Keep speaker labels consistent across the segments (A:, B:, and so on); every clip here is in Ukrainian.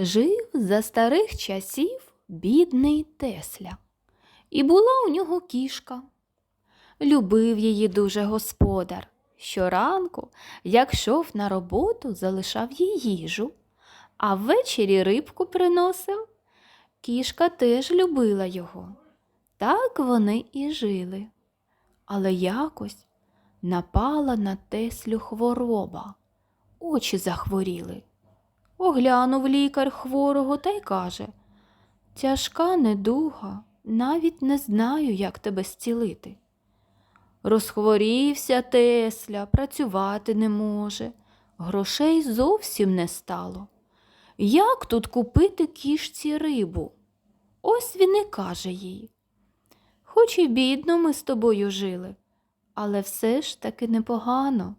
A: Жив за старих часів бідний Тесля, і була у нього кішка. Любив її дуже господар. Щоранку, як йшов на роботу, залишав їй їжу, а ввечері рибку приносив. Кішка теж любила його. Так вони і жили. Але якось напала на Теслю хвороба. Очі захворіли. Оглянув лікар хворого та й каже Тяжка недуга, навіть не знаю, як тебе зцілити. Розхворівся Тесля, працювати не може, грошей зовсім не стало. Як тут купити кішці рибу? Ось він і каже їй. Хоч і бідно ми з тобою жили, але все ж таки непогано.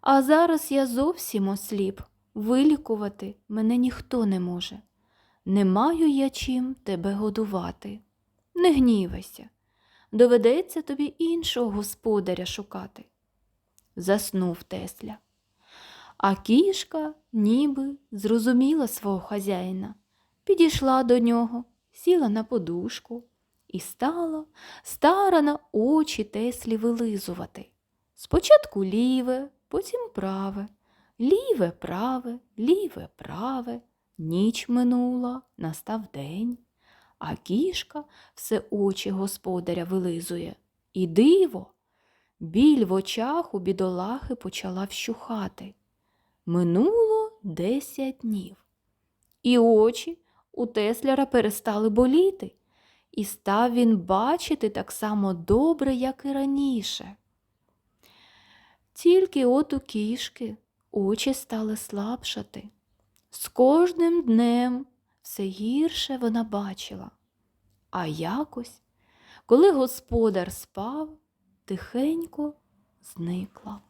A: А зараз я зовсім осліп, вилікувати мене ніхто не може. Не маю я чим тебе годувати. Не гнівайся, доведеться тобі іншого господаря шукати. Заснув Тесля. А кішка ніби зрозуміла свого хазяїна, підійшла до нього, сіла на подушку і стала старана очі Теслі вилизувати. Спочатку ліве, потім праве, ліве, праве, ліве, праве. Ніч минула, настав день, а кішка все очі господаря вилизує. І диво, біль в очах у бідолахи почала вщухати. Минуло десять днів. І очі у Тесляра перестали боліти, і став він бачити так само добре, як і раніше. Тільки от у кішки очі стали слабшати. З кожним днем все гірше вона бачила. А якось, коли господар спав, тихенько зникла.